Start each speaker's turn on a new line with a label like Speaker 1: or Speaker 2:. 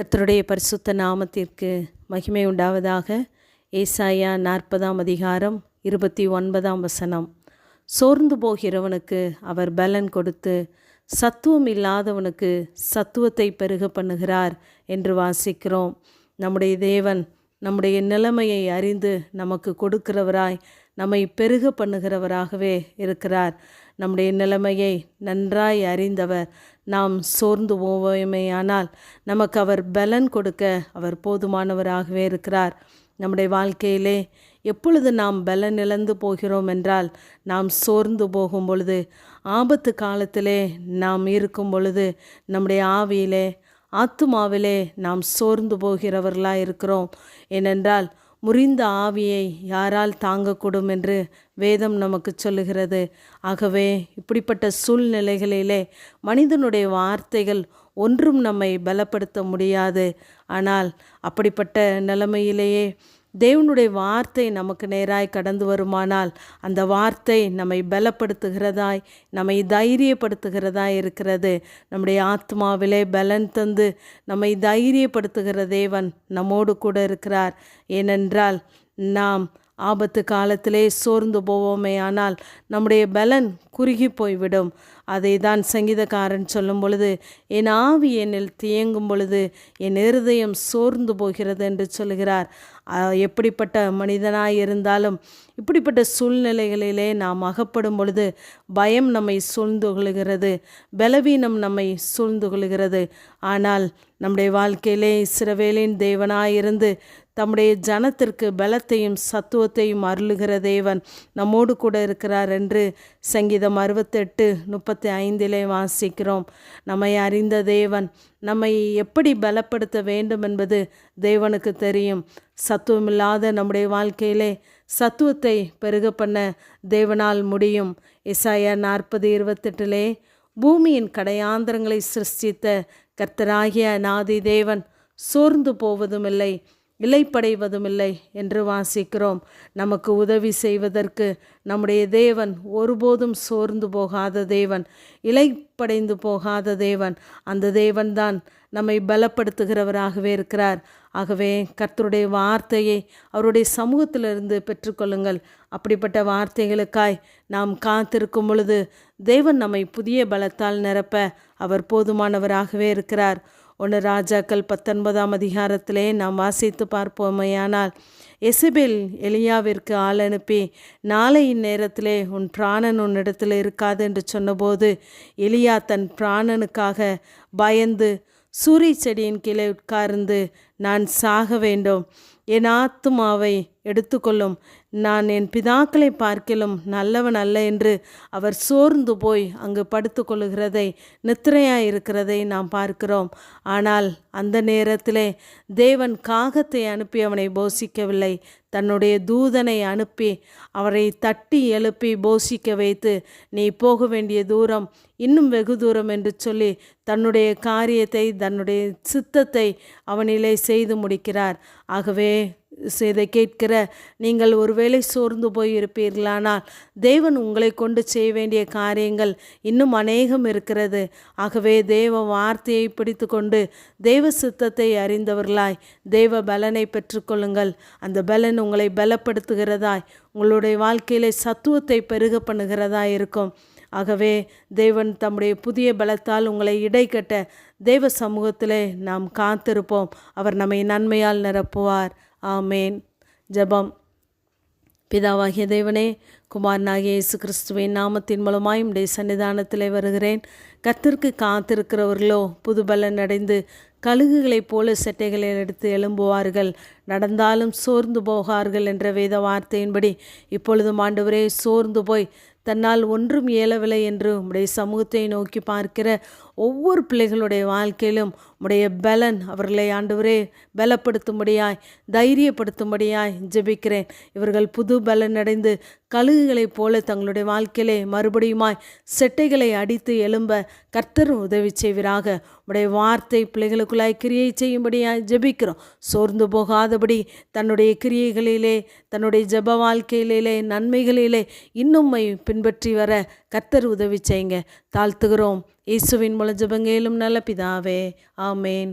Speaker 1: கர்த்தருடைய பரிசுத்த நாமத்திற்கு மகிமை உண்டாவதாக. ஏசாயா நாற்பதாம் அதிகாரம் இருபத்தி ஒன்பதாம் வசனம். சோர்ந்து போகிறவனுக்கு அவர் பலன் கொடுத்து சத்துவம் இல்லாதவனுக்கு சத்துவத்தை பெருக பண்ணுகிறார் என்று வாசிக்கிறோம். நம்முடைய தேவன் நம்முடைய நிலைமையை அறிந்து நமக்கு கொடுக்கிறவராய் நம்மை பெருக பண்ணுகிறவராகவே இருக்கிறார். நம்முடைய நிலைமையை நன்றாய் அறிந்தவர் நாம் சோர்ந்து போவோமேயானால் நமக்கு அவர் பலன் கொடுக்க அவர் போதுமானவராகவே இருக்கிறார். நம்முடைய வாழ்க்கையிலே எப்பொழுது நாம் பலன் இழந்து போகிறோம் என்றால் நாம் சோர்ந்து போகும் பொழுது ஆபத்து காலத்திலே நாம் இருக்கும் பொழுது நம்முடைய ஆவியிலே ஆத்துமாவிலே நாம் சோர்ந்து போகிறவர்களாக இருக்கிறோம் ஏனென்றால் முறிந்த ஆவியை யாரால் தாங்கக்கூடும் என்று வேதம் நமக்கு சொல்லுகிறது. ஆகவே இப்படிப்பட்ட சூழ்நிலைகளிலே மனிதனுடைய வார்த்தைகள் ஒன்றும் நம்மை பலப்படுத்த முடியாது. ஆனால் அப்படிப்பட்ட நிலைமையிலேயே தேவனுடைய வார்த்தை நமக்கு நேராய் கடந்து வருமானால் அந்த வார்த்தை நம்மை பலப்படுத்துகிறதாய் நம்மை தைரியப்படுத்துகிறதாய் இருக்கிறது. நம்முடைய ஆத்மாவிலே பலன் தந்து நம்மை தைரியப்படுத்துகிற தேவன் நம்மோடு கூட இருக்கிறார். ஏனென்றால் நாம் ஆபத்து காலத்திலே சோர்ந்து போவோமே ஆனால் நம்முடைய பலன் குறுகி போய்விடும். அதை தான் சங்கீதக்காரன் சொல்லும் பொழுது என் ஆவி என்னில் தியங்கும் பொழுது என் இருதயம் சோர்ந்து போகிறது என்று சொல்கிறார் எப்படிப்பட்ட மனிதனாய் இருந்தாலும் இப்படிப்பட்ட சூழ்நிலைகளிலே நாம் அகப்படும் பொழுது பயம் நம்மை சூழ்ந்து கொள்கிறது பலவீனம் நம்மை சூழ்ந்து கொள்கிறது. ஆனால் நம்முடைய வாழ்க்கையிலே சிறவேலின் தேவனாயிருந்து தம்முடைய ஜனத்திற்கு பலத்தையும் சத்துவத்தையும் அருளுகிற தேவன் நம்மோடு கூட இருக்கிறார் என்று சங்கீதம் அறுபத்தெட்டு முப்பத்தி ஐந்திலே வாசிக்கிறோம். நம்மை அறிந்த தேவன் நம்மை எப்படி பலப்படுத்த வேண்டும் என்பது தேவனுக்கு தெரியும். சத்துவமில்லாத நம்முடைய வாழ்க்கையிலே சத்துவத்தை பெருக பண்ண தேவனால் முடியும். இசாயா நாற்பது இருபத்தெட்டிலே பூமியின் கடையாந்திரங்களை சிருஷ்டித்த கர்த்தராகிய நாதி தேவன் சோர்ந்து போவதுமில்லை இலைப்படைவதுமில்லை என்று வாசிக்கிறோம். நமக்கு உதவி செய்வதற்கு நம்முடைய தேவன் ஒருபோதும் சோர்ந்து போகாத தேவன் இலைப்படைந்து போகாத தேவன். அந்த தேவன்தான் நம்மை பலப்படுத்துகிறவராகவே இருக்கிறார். ஆகவே கர்த்தருடைய வார்த்தையை அவருடைய சமூகத்திலிருந்து பெற்றுக்கொள்ளுங்கள். அப்படிப்பட்ட வார்த்தைகளுக்காய் நாம் காத்திருக்கும் பொழுது தேவன் நம்மை புதிய பலத்தால் நிரப்ப அவர் போதுமானவராகவே இருக்கிறார். ஒன்று ராஜாக்கள் பத்தொன்பதாம் அதிகாரத்திலே நாம் வாசித்து பார்ப்போமையானால் எசபேல் எலியாவிற்கு ஆள் அனுப்பி நாளை இந்நேரத்திலே உன் பிராணன் உன்னிடத்தில் இருக்காது என்று சொன்னபோது எலியா தன் பிராணனுக்காக பயந்து சூரிய செடியின் கீழே உட்கார்ந்து நான் சாக வேண்டும். என் ஆத்துமாவை எடுத்துக்கொள்ளும். நான் என் பிதாக்களை பார்க்கலும் நல்லவன் அல்ல என்று அவர் சோர்ந்து போய் அங்கு படுத்து கொள்ளுகிறதை நித்திரையாய் இருக்கிறதை நாம் பார்க்கிறோம். ஆனால் அந்த நேரத்திலே தேவன் காகத்தை அனுப்பி அவனை போஷிக்கவில்லை. தன்னுடைய தூதனை அனுப்பி அவரை தட்டி எழுப்பி போஷிக்க வைத்து நீ போக வேண்டிய தூரம் இன்னும் வெகு தூரம் என்று சொல்லி தன்னுடைய காரியத்தை தன்னுடைய சித்தத்தை அவனிலே செய்து முடிக்கிறார். ஆகவே இதை கேட்கிற நீங்கள் ஒருவேளை சோர்ந்து போய் இருப்பீர்களானால் தேவன் உங்களை கொண்டு செய்ய வேண்டிய காரியங்கள் இன்னும் அநேகம் இருக்கிறது. ஆகவே தேவ வார்த்தையை பிடித்து கொண்டு தேவ சித்தத்தை அறிந்தவர்களாய் தேவ பலனை பெற்றுக்கொள்ளுங்கள். அந்த பலன் உங்களை பலப்படுத்துகிறதாய் உங்களுடைய வாழ்க்கையிலே சத்துவத்தை பெருக பண்ணுகிறதா இருக்கும். ஆகவே தேவன் தம்முடைய புதிய பலத்தால் உங்களை இடைக்கட்ட தேவ சமூகத்திலே நாம் காத்திருப்போம். அவர் நம்மை நன்மையால் நிரப்புவார். ஆமேன். ஜபம். பிதாவாகிய தேவனே குமாரனாகிய இயேசு கிறிஸ்துவின் நாமத்தின் மூலமாய் உடைய சன்னிதானத்தில் வருகிறேன். கத்திற்கு காத்திருக்கிறவர்களோ புதுபலன் அடைந்து கழுகுகளைப் போல செட்டைகளை எடுத்து எழும்புவார்கள். நடந்தாலும் சோர்ந்து போகார்கள் என்ற வேத வார்த்தையின்படி இப்பொழுதும் ஆண்டவரே சோர்ந்து போய் தன்னால் ஒன்றும் இயலவில்லை என்று உடைய சமூகத்தை நோக்கி பார்க்கிற ஒவ்வொரு பிள்ளைகளுடைய வாழ்க்கையிலும் உடைய பலன் அவர்களை ஆண்டவரே பலப்படுத்தும்படியாய் தைரியப்படுத்தும்படியாய் ஜெபிக்கிறேன். இவர்கள் புது பலன் அடைந்து கழுகுகளைப் போல தங்களுடைய வாழ்க்கையிலே மறுபடியுமாய் செட்டைகளை அடித்து எழும்ப கர்த்தர் உதவி செய்வீராக. உடைய வார்த்தை பிள்ளைகளுக்குள்ளாய் கிரியை செய்யும்படியாய் ஜெபிக்கிறோம். சோர்ந்து போகாதபடி தன்னுடைய கிரியைகளிலே தன்னுடைய ஜப வாழ்க்கையிலே நன்மைகளிலே இன்னும்மை பின்பற்றி வர கர்த்தர் உதவி செய்யுங்க. தாழ்த்துகிறோம். இயேசுவின் மூலம் ஜபங்கேலும் நல்ல பிதாவே. ஆமேன்.